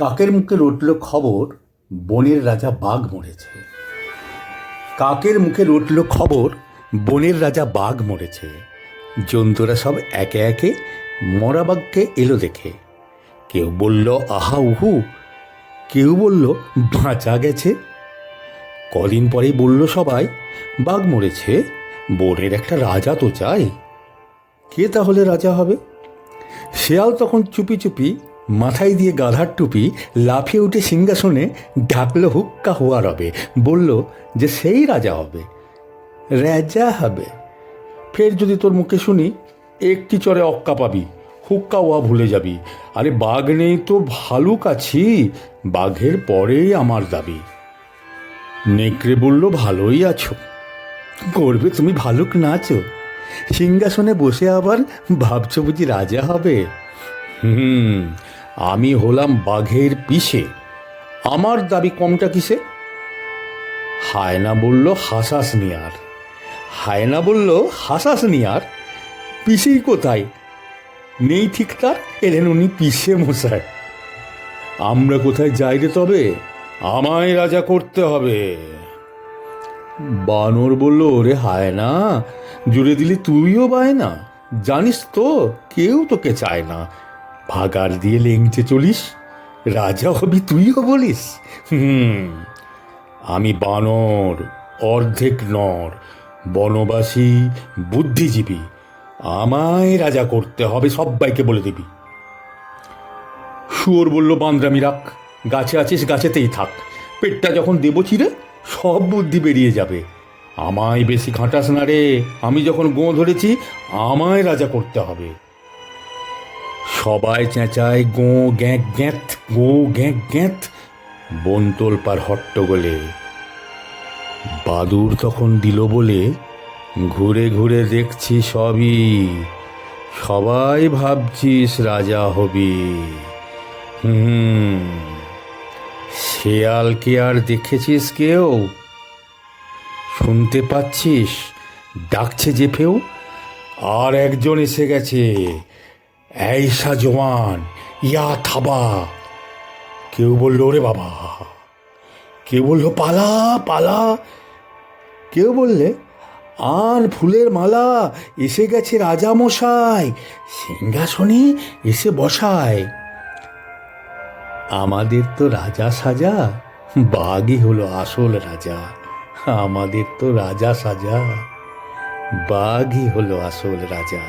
কাকের মুখে রটল খবর, বনের রাজা বাঘ মরেছে। কাকের মুখে রটল খবর, বনের রাজা বাঘ মরেছে। জন্তুরা সব একে একে মরা বাঘকে এলো দেখে। কেউ বলল, আহা, উহু! কেউ বলল, বাঁচা গেছে। কদিন পরেই বলল সবাই, বাঘ মরেছে, বনের একটা রাজা তো চাই। কে তাহলে রাজা হবে? শেয়াল তখন চুপি চুপি মাথায় দিয়ে গাধার টুপি লাফিয়ে উঠে সিংহাসনে ডাকলো হুক্কা হওয়া রবে। বলল যে সেই রাজা হবে। রাজা হবে। ফের যদি তোর মুখে শুনি, একটি চরে অক্কা পাবি, হুক্কা ওয়া ভুলে যাবি। আরে বাঘ নেই তো ভালুক আছি, বাঘের পরেই আমার দাবি। নেকড়ে বলল, ভালোই আছো। করবে তুমি ভালুক নাচো। সিংহাসনে বসে আবার ভাবছ বুঝি রাজা হবে? হুম। আমি হলাম বাঘের পিসে। আমার দাবি কমটা কিসে? হায়না বলল, হাসাস নিয়ার। হায়না বলল, হাসাস নিয়ার? পিসেই কোথায়? নেই ঠিক তার, এলেন উনি পিসে মশাই। আমরা কোথায় যাই রে তবে? আমায় রাজা করতে হবে। বানর বলল, ওরে হায় না জুড়ে দিলি তুইও বায় না জানিস তো, কেউ তোকে চায় না। ভাগার দিয়ে লেংচে চলিস, রাজা হবি তুইও বলিস। হুম, আমি বানর, অর্ধেক নর, বনবাসী, বুদ্ধিজীবী, আমায় রাজা করতে হবে সবাইকে বলে দিবি। শুয়োর বলল, বান্দ্রামি রাখ, গাছে আছিস, গাছেতেই থাক। পেটটা যখন দেবো চিরে, সব বুদ্ধি বেরিয়ে যাবে। আমায় বেশি ঘাঁটাস না রে, আমি যখন গোঁ ধরেছি, আমায় রাজা করতে হবে। সবাই চেঁচায়, গো গ্যাঁক গ্যাঁত, গো গ্যাঁক গ্যাঁত, বনতোল পার হট্টগোলে। বাদুর তখন দিল বলে, ঘুরে ঘুরে দেখছি সবই। সবাই ভাবছিস রাজা হবি। হুম, শেয়ালকে আর দেখেছিস কেউ? শুনতে পাচ্ছিস? ডাকছে যে ফেউ, আর একজন এসে গেছে। এইসা জওয়ান ইয়া থাবা কেউ বলল রে বাবা কেউ বলল পালা পালা কেউ বললে আর ফুলের মালা এসে গেছে রাজা মশাই। সিংহাসনে এসে বসায়। আমাদের তো রাজা সাজা, বাঘই হলো আসল রাজা। আমাদের তো রাজা সাজা, বাঘই হলো আসল রাজা।